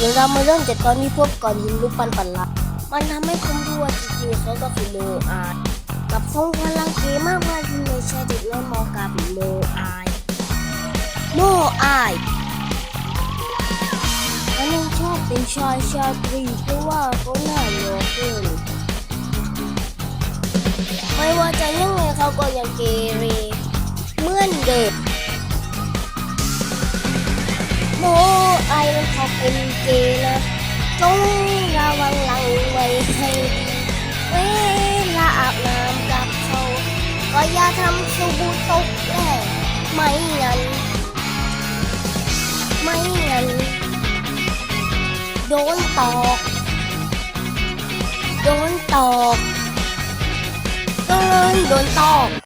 เดี๋ยวเรามาเริ่มจากตอนที่พบก่อนยิงลูกปันปันละมันทำให้ผมรู้ว่าจริงๆเขาก็คือโมอายกับทรงพลังเกมากมายที่ไม่ใช่เด็กน้อยมองกับโมอายโมอายเขายังชอบเป็นชายชาตรีเพราะว่าเขาหน้าโยเกินไม่ว่าจะยังไงเขาก็ยังเกเรเหมือนเดิม เขาเป็นเกย์นะต้องระวังหลังไว้ให้ดีเวลาอาบน้ำกับเขา ก็อย่าทำสบู่ตกแหล่ไม่งั้น ไม่งั้น โดนตอก โดนตอก โดนโดนตอก